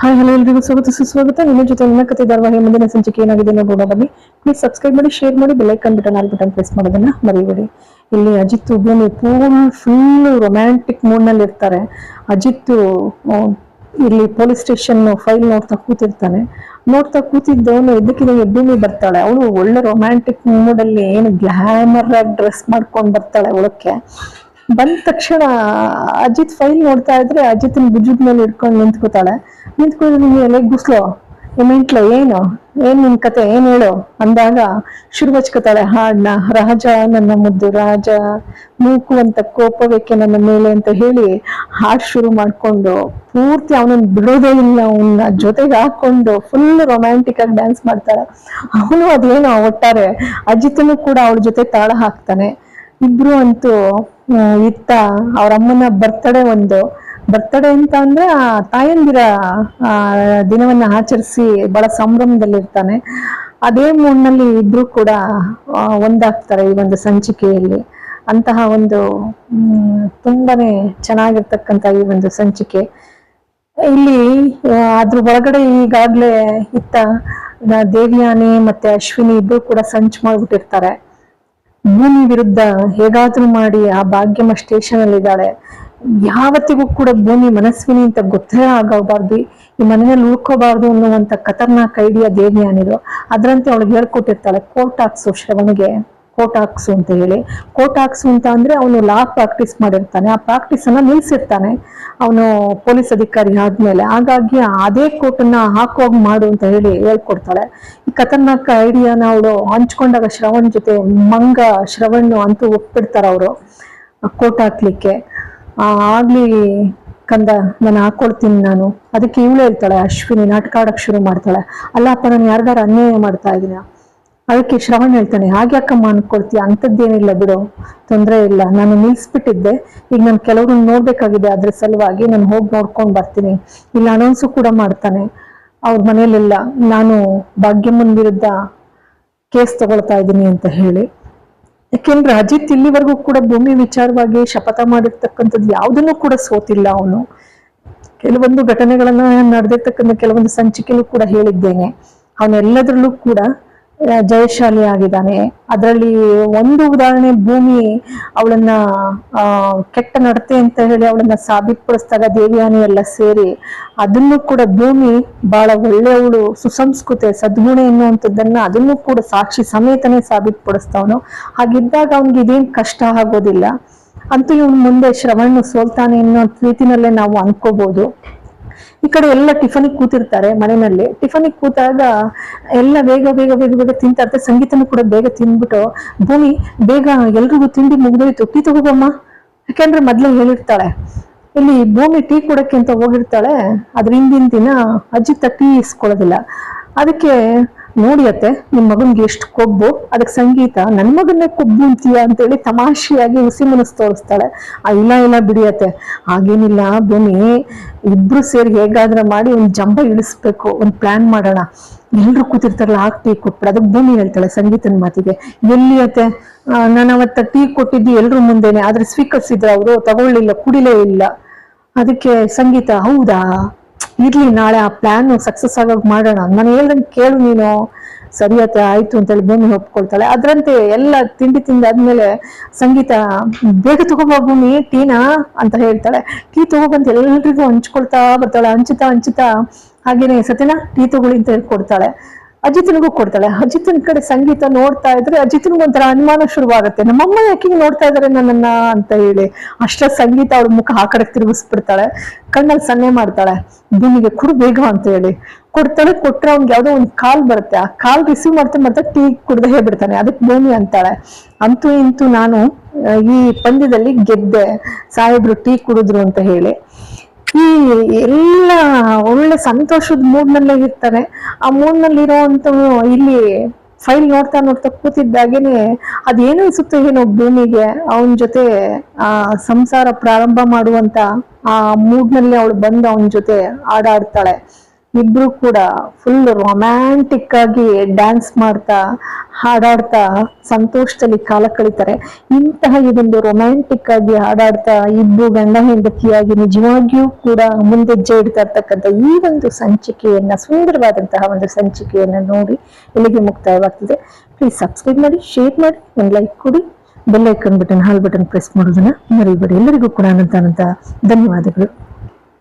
Hi hello ಎಲ್ರಿಗೂ. ಸ್ವಾಗತ, ಸುಸ್ವಾಗತ. ನಿಮ್ಮ ಜೊತೆ ನಿಮ್ಮ ಕತೆ ಧಾರವಾಹಿ ಮುಂದಿನ ಸಂಚಿಕೆ ಏನಾಗಿದೆ ನೋಡೋಣ ಬನ್ನಿ. ಪ್ಲೀಸ್ ಸಬ್ಸ್ಕ್ರೈಬ್ ಮಾಡಿ ಶೇರ್ ಮಾಡಿ bell icon button all button press ಮಾಡೋದನ್ನ ಮರಿಬೇಡಿ. ಇಲ್ಲಿ ಅಜಿತ್ ಭೂಮಿ ಪೂರ್ಣ ಫುಲ್ ರೊಮ್ಯಾಂಟಿಕ್ ಮೂಡ್ನಲ್ಲಿ ಇರ್ತಾರೆ. ಅಜಿತ್ ಇಲ್ಲಿ ಪೊಲೀಸ್ ಸ್ಟೇಷನ್ ಫೈಲ್ ನೋಡ್ತಾ ಕೂತಿರ್ತಾನೆ. ನೋಡ್ತಾ ಕೂತಿದ್ದವನು ಎದ್ದಕ್ಕಿದಂಗೆ ಭೂಮಿ ಬರ್ತಾಳೆ. ಅವಳು ಒಳ್ಳೆ ರೊಮ್ಯಾಂಟಿಕ್ ಮೂಡ್ ಅಲ್ಲಿ ಏನು ಗ್ಲಾಮರ್ ಆಗಿ ಡ್ರೆಸ್ ಮಾಡ್ಕೊಂಡು ಬರ್ತಾಳೆ ಒಳಕ್ಕೆ. ಬಂದ ತಕ್ಷಣ ಅಜಿತ್ ಫೈಲ್ ನೋಡ್ತಾ ಇದ್ರೆ ಅಜಿತ್ನ ಭುಜದ ಮೇಲೆ ಇಟ್ಕೊಂಡು ನಿಂತ್ಕೋತಾಳೆ. ನಿಂತ್ಕೊಂಡು ನಿಮಗೆ ಗುಸ್ಲೋ? ಮೆಂಟ್ಲು ಏನು? ಏನ್ ನಿನ್ ಕತೆ? ಏನ್ ಹೇಳು? ಅಂದಾಗ ಶುರು ಹಚ್ಕೋತಾಳೆ ಹಾಡ್ನ ರಾಜ, ನನ್ನ ಮುದ್ದು ರಾಜ, ಮೂಕುವಂತ ಕೋಪವೇಕೆ ನನ್ನ ಮೇಲೆ ಅಂತ ಹೇಳಿ ಹಾಡ್ ಶುರು ಮಾಡ್ಕೊಂಡು ಪೂರ್ತಿ ಅವನನ್ನ ಬಿಡೋದೇ ಇಲ್ಲ. ಅವನ್ನ ಜೊತೆಗೆ ಹಾಕೊಂಡು ಫುಲ್ ರೊಮ್ಯಾಂಟಿಕ್ ಆಗಿ ಡ್ಯಾನ್ಸ್ ಮಾಡ್ತಾಳೆ. ಅವನು ಅದೇನೋ ಒಟ್ಟಾರೆ. ಅಜಿತನು ಕೂಡ ಅವಳ ಜೊತೆ ತಾಳ ಹಾಕ್ತಾನೆ. ಇಬ್ರು ಅಂತೂ ಇತ್ತ ಅವ್ರ ಅಮ್ಮನ ಬರ್ತಡೇ ಒಂದು. ಬರ್ತಡೇ ಅಂತ ಅಂದ್ರೆ ಆ ತಾಯಂದಿರ ದಿನವನ್ನ ಆಚರಿಸಿ ಬಹಳ ಸಂಭ್ರಮದಲ್ಲಿರ್ತಾನೆ. ಅದೇ ಮೂಡ್ನಲ್ಲಿ ಇಬ್ರು ಕೂಡ ಒಂದಾಗ್ತಾರೆ ಈ ಒಂದು ಸಂಚಿಕೆಯಲ್ಲಿ. ಅಂತಹ ಒಂದು ತುಂಬಾನೇ ಚೆನ್ನಾಗಿರ್ತಕ್ಕಂಥ ಈ ಒಂದು ಸಂಚಿಕೆ. ಇಲ್ಲಿ ಅದ್ರ ಒಳಗಡೆ ಈಗಾಗ್ಲೇ ಇತ್ತ ದೇವಯಾನಿ ಮತ್ತೆ ಅಶ್ವಿನಿ ಇಬ್ರು ಕೂಡ ಸಂಚು ಮಾಡ್ಬಿಟ್ಟಿರ್ತಾರೆ. ಭೂಮಿ ವಿರುದ್ಧ ಹೇಗಾದ್ರೂ ಮಾಡಿ ಆ ಭಾಗ್ಯಮ್ಮ ಸ್ಟೇಷನ್ ಅಲ್ಲಿ ಇದ್ದಾಳೆ ಯಾವತ್ತಿಗೂ ಕೂಡ ಭೂಮಿ ಮನಸ್ವಿನಿ ಅಂತ ಗೊತ್ತೇ ಆಗಬಾರ್ದು. ಈ ಮನೆಯಲ್ಲಿ ಉಳ್ಕೋಬಾರ್ದು ಅನ್ನುವಂತ ಖತರ್ನಾಕ್ ಐಡಿಯಾ ದೇವಿಯಾನಿದು. ಅದರಂತೆ ಅವಳು ಹೇಳ್ಕೊಟ್ಟಿರ್ತಾಳೆ ಕೋರ್ಟ್ ಹಾಕ್ಸು ಶ್ರವಣಿಗೆ. ಕೋಟ್ ಹಾಕ್ಸು ಅಂತ ಹೇಳಿ. ಕೋಟ್ ಹಾಕ್ಸು ಅಂತ ಅಂದರೆ ಅವನು ಲಾ ಪ್ರಾಕ್ಟೀಸ್ ಮಾಡಿರ್ತಾನೆ. ಆ ಪ್ರಾಕ್ಟೀಸನ್ನು ನಿಲ್ಲಿಸಿರ್ತಾನೆ ಅವನು ಪೊಲೀಸ್ ಅಧಿಕಾರಿ ಆದಮೇಲೆ. ಹಾಗಾಗಿ ಅದೇ ಕೋಟನ್ನು ಹಾಕೋಗಿ ಮಾಡು ಅಂತ ಹೇಳಿ ಹೇಳ್ಕೊಡ್ತಾಳೆ. ಈ ಖತರ್ನಾಕ್ ಐಡಿಯಾನ ಅವಳು ಹಂಚ್ಕೊಂಡಾಗ ಶ್ರವಣ್ ಜೊತೆ ಮಂಗ ಶ್ರವಣ್ ಅಂತೂ ಒಪ್ಪಿಡ್ತಾರೆ ಅವರು. ಕೋಟ್ ಹಾಕ್ಲಿಕ್ಕೆ. ಆಗಲಿ ಕಂದ, ನಾನು ಹಾಕೊಳ್ತೀನಿ ನಾನು. ಅದಕ್ಕೆ ಇವಳು ಹೇಳ್ತಾಳೆ, ಅಶ್ವಿನಿ ನಾಟಕ ಆಡೋಕೆ ಶುರು ಮಾಡ್ತಾಳೆ. ಅಲ್ಲಪ್ಪ, ನಾನು ಯಾರ್ದಾರು ಅನ್ಯಾಯ ಮಾಡ್ತಾ ಇದೀನ ಅದಕ್ಕೆ ಶ್ರವಣ್ ಹೇಳ್ತಾನೆ, ಹಾಗೆ ಅಕ್ಕಮ್ಮ ಅನ್ಕೊಳ್ತೀಯ? ಅಂಥದ್ದೇನಿಲ್ಲ ಬಿಡು, ತೊಂದರೆ ಇಲ್ಲ. ನಾನು ನಿಲ್ಸ್ಬಿಟ್ಟಿದ್ದೆ. ಈಗ ನಾನು ಕೆಲವ್ರನ್ನ ನೋಡ್ಬೇಕಾಗಿದೆ ಅದ್ರ ಸಲುವಾಗಿ ನಾನು ಹೋಗಿ ನೋಡ್ಕೊಂಡು ಬರ್ತೀನಿ. ಇಲ್ಲ, ಅನೌನ್ಸು ಕೂಡ ಮಾಡ್ತಾನೆ, ಅವ್ರ ಮನೇಲೆಲ್ಲ ನಾನು ಭಾಗ್ಯಮ್ಮನ ವಿರುದ್ಧ ಕೇಸ್ ತಗೊಳ್ತಾ ಇದ್ದೀನಿ ಅಂತ ಹೇಳಿ. ಯಾಕೆಂದ್ರೆ ಅಜಿತ್ ಇಲ್ಲಿವರೆಗೂ ಕೂಡ ಭೂಮಿ ವಿಚಾರವಾಗಿ ಶಪಥ ಮಾಡಿರ್ತಕ್ಕಂಥದ್ದು ಯಾವುದನ್ನು ಕೂಡ ಸೋತಿಲ್ಲ ಅವನು. ಕೆಲವೊಂದು ಘಟನೆಗಳನ್ನ ನಡೆದಿರ್ತಕ್ಕಂಥ ಕೆಲವೊಂದು ಸಂಚಿಕೆಯಲ್ಲೂ ಕೂಡ ಹೇಳಿದ್ದೇನೆ. ಅವನೆಲ್ಲದರಲ್ಲೂ ಕೂಡ ಜಯಶಾಲಿ ಆಗಿದ್ದಾನೆ. ಅದರಲ್ಲಿ ಒಂದು ಉದಾಹರಣೆ, ಭೂಮಿ ಅವಳನ್ನ ಕೆಟ್ಟ ನಡತೆ ಅಂತ ಹೇಳಿ ಅವಳನ್ನ ಸಾಬೀತುಪಡಿಸಿದಾಗ ದೇವಿಯಾನಿ ಎಲ್ಲ ಸೇರಿ, ಅದನ್ನು ಕೂಡ ಭೂಮಿ ಬಹಳ ಒಳ್ಳೆಯವಳು, ಸುಸಂಸ್ಕೃತೆ, ಸದ್ಗುಣ ಎನ್ನುವಂಥದ್ದನ್ನ ಅದನ್ನು ಕೂಡ ಸಾಕ್ಷಿ ಸಮೇತನೇ ಸಾಬೀತುಪಡಿಸ್ತಾವನು. ಹಾಗಿದ್ದಾಗ ಅವನಿಗೆ ಇದೇನ್ ಕಷ್ಟ ಆಗೋದಿಲ್ಲ. ಅಂತೂ ಇವನು ಮುಂದೆ ಶ್ರವಣ್ ಸೋಲ್ತಾನೆ ಅನ್ನೋ ರೀತಿನಲ್ಲೇ ನಾವು ಅನ್ಕೋಬಹುದು ಈ ಕಡೆ ಎಲ್ಲ ಟಿಫನಿಗೆ ಕೂತಿರ್ತಾರೆ ಮನೆಯಲ್ಲಿ. ಟಿಫನಿಗೆ ಕೂತಾಗ ಎಲ್ಲ ಬೇಗ ಬೇಗ ಬೇಗ ಬೇಗ ತಿಂತಾ ಇರ್ತಾರೆ. ಸಂಗೀತನು ಕೂಡ ಬೇಗ ತಿಂದ್ಬಿಟ್ಟು, ಭೂಮಿ, ಬೇಗ ಎಲ್ರಿಗೂ ತಿಂಡಿ ಮುಗ್ದೋಯ್ತು. ತೊಟ್ಟಿ ತಗೋಬಮ್ಮ. ಯಾಕೆಂದ್ರೆ ಮೊದ್ಲೇ ಹೇಳಿರ್ತಾಳೆ, ಇಲ್ಲಿ ಭೂಮಿ ಟೀ ಕೊಡಕ್ಕೆ ಅಂತ ಹೋಗಿರ್ತಾಳೆ ಅದ್ರ ಹಿಂದಿನ ದಿನ ಅಜ್ಜಿತ ಟೀ ಇಸ್ಕೊಳ್ಳೋದಿಲ್ಲ. ಅದಕ್ಕೆ ನೋಡಿ ಅತ್ತೆ ನಿಮ್ ಮಗನ್ಗೆ ಎಷ್ಟು ಕೊಬ್ಬು, ಅದಕ್ಕೆ ಸಂಗೀತ ನನ್ನ ಮಗನ್ನೇ ಕೊಬ್ಬು ಅಂತೀಯ ಅಂತೇಳಿ ತಮಾಷೆಯಾಗಿ ಹುಸಿ ಮನಸ್ಸು ತೋರಿಸ್ತಾಳೆ. ಆ ಇಲ್ಲ ಇಲ್ಲ ಬಿಡಿಯತ್ತೆ. ಹಾಗೇನಿಲ್ಲ ಭೂಮಿ ಇಬ್ರು ಸೇರಿ ಹೇಗಾದ್ರೆ ಮಾಡಿ ಒಂದು ಜಂಬ ಇಳಿಸ್ಬೇಕು, ಒಂದು ಪ್ಲಾನ್ ಮಾಡೋಣ. ಎಲ್ಲರೂ ಕೂತಿರ್ತಾರಲ್ಲ ಆಗ ಟೀ ಕೊಟ್ಬಿಡ. ಅದಕ್ಕೆ ಭೂಮಿ ಹೇಳ್ತಾಳೆ ಸಂಗೀತನ ಮಾತಿಗೆ. ಎಲ್ಲಿ ಅತ್ತೆ ನಾನು ಅವತ್ತ ಟೀ ಕೊಟ್ಟಿದ್ದು ಎಲ್ಲರೂ ಮುಂದೆನೆ, ಆದ್ರೆ ಸ್ವೀಕರಿಸಿದ್ರ ಅವರು, ತಗೊಳ್ಳಿಲ್ಲ, ಕುಡಿಲೇ ಇಲ್ಲ. ಅದಕ್ಕೆ ಸಂಗೀತ, ಹೌದಾ? ಇರ್ಲಿ, ನಾಳೆ ಆ ಪ್ಲಾನ್ ಸಕ್ಸಸ್ ಆಗೋಗ್ ಮಾಡೋಣ. ನಾನು ಹೇಳ್ದಂಗೆ ಕೇಳು ನೀನು. ಸರಿಯತ್ತೆ ಆಯ್ತು ಅಂತೇಳಿ ಭೂಮಿ ಒಪ್ಕೊಳ್ತಾಳೆ. ಅದ್ರಂತೆ ಎಲ್ಲ ತಿಂಡಿ ತಿಂದಾದ್ಮೇಲೆ ಸಂಗೀತ, ಬೇಗ ತಗೋಬಾ ಭೂಮಿ, ಟೀನಾ ಅಂತ ಹೇಳ್ತಾಳೆ. ಟೀ ತಗೋಬಂತ ಎಲ್ರಿಗೂ ಹಂಚ್ಕೊಳ್ತಾ ಬರ್ತಾಳೆ. ಹಂಚುತ್ತಾ ಹಂಚುತ್ತಾ ಹಾಗೇನೆ ಸತ್ಯನಾ, ಟೀ ತಗೊಳ್ಳಿ ಅಂತ ಹೇಳ್ಕೊಡ್ತಾಳೆ. ಅಜಿತ್ನಿಗೂ ಕೊಡ್ತಾಳೆ. ಅಜಿತ್ನ ಕಡೆ ಸಂಗೀತ ನೋಡ್ತಾ ಇದ್ರೆ ಅಜಿತ್ನಿಗೂ ಒಂಥರ ಅನುಮಾನ ಶುರುವಾಗುತ್ತೆ. ನಮ್ಮಮ್ಮ ಯಾಕೆ ನೋಡ್ತಾ ಇದಾರೆ ನನ್ನನ್ನ ಅಂತ ಹೇಳಿ. ಅಷ್ಟ ಸಂಗೀತ ಅವ್ರ ಮುಖ ಆ ಕಡೆ ತಿರುಗಿಸ್ಬಿಡ್ತಾಳೆ. ಕಣ್ಣಲ್ಲಿ ಸನ್ನೆ ಮಾಡ್ತಾಳೆ. ಭೂಮಿಗೆ ಕುಡು ಬೇಗ ಅಂತ ಹೇಳಿ. ಕೊಡ್ತಾಳೆ, ಕೊಟ್ರೆ ಅವ್ನಿಗೆ ಯಾವ್ದೋ ಒಂದು ಕಾಲ್ ಬರುತ್ತೆ. ಆ ಕಾಲ್ ರಿಸೀವ್ ಮಾಡ್ತಾ ಮಾಡ್ತಾ ಟೀ ಕುಡ್ದೆ ಹೇಳ್ಬಿಡ್ತಾನೆ. ಅದಕ್ಕೆ ಭೂಮಿ ಅಂತಾಳೆ. ಅಂತೂ ಇಂತೂ ನಾನು ಈ ಪಂದ್ಯದಲ್ಲಿ ಗೆದ್ದೆ. ಸಾಹೇಬ್ರು ಟೀ ಕುಡಿದ್ರು ಅಂತ ಹೇಳಿ. ಈ ಎಲ್ಲ ಒಳ್ಳೆ ಸಂತೋಷದ ಮೂಡ್ನಲ್ಲೇ ಇರ್ತಾರೆ. ಆ ಮೂಡ್ನಲ್ಲಿ ಇರೋವಂಥವು ಇಲ್ಲಿ ಫೈಲ್ ನೋಡ್ತಾ ನೋಡ್ತಾ ಕೂತಿದ್ದಾಗೇನೆ ಅದೇನು ಅನ್ಸುತ್ತೆ ಏನೋ ಭೂಮಿಗೆ, ಅವನ ಜೊತೆ, ಆ, ಸಂಸಾರ ಪ್ರಾರಂಭ ಮಾಡುವಂತ ಆ ಮೂಡ್ನಲ್ಲಿ ಅವಳು ಬಂದು ಅವನ ಜೊತೆ ಆಡಾಡ್ತಾಳೆ. ಇಬ್ರು ಕೂಡ ಫುಲ್ ರೊಮ್ಯಾಂಟಿಕ್ ಆಗಿ ಡ್ಯಾನ್ಸ್ ಮಾಡ್ತಾ, ಹಾಡಾಡ್ತಾ, ಸಂತೋಷದಲ್ಲಿ ಕಾಲ ಕಳೀತಾರೆ. ಇಂತಹ ಇದೊಂದು ರೊಮ್ಯಾಂಟಿಕ್ ಆಗಿ ಹಾಡಾಡ್ತಾ ಇಬ್ರು ಗಂಡ ಹೆಂಡತಿಯಾಗಿ ನಿಜವಾಗಿಯೂ ಕೂಡ ಮುಂದೆಜ್ಜೆ ಇಡ್ತಾ ಇರ್ತಕ್ಕಂಥ ಈ ಒಂದು ಸಂಚಿಕೆಯನ್ನ, ಸುಂದರವಾದಂತಹ ಒಂದು ಸಂಚಿಕೆಯನ್ನ ನೋಡಿ ಇಲ್ಲಿಗೆ ಮುಕ್ತಾಯವಾಗ್ತದೆ. ಪ್ಲೀಸ್ ಸಬ್ಸ್ಕ್ರೈಬ್ ಮಾಡಿ ಶೇರ್ ಮಾಡಿ, ಒಂದು ಲೈಕ್ ಕೊಡಿ. Bell icon button all button press ಮಾಡೋದನ್ನ ಮರಿಬೇಡಿ. ಎಲ್ಲರಿಗೂ ಕೂಡ ಅನಂತ ಅನಂತ ಧನ್ಯವಾದಗಳು.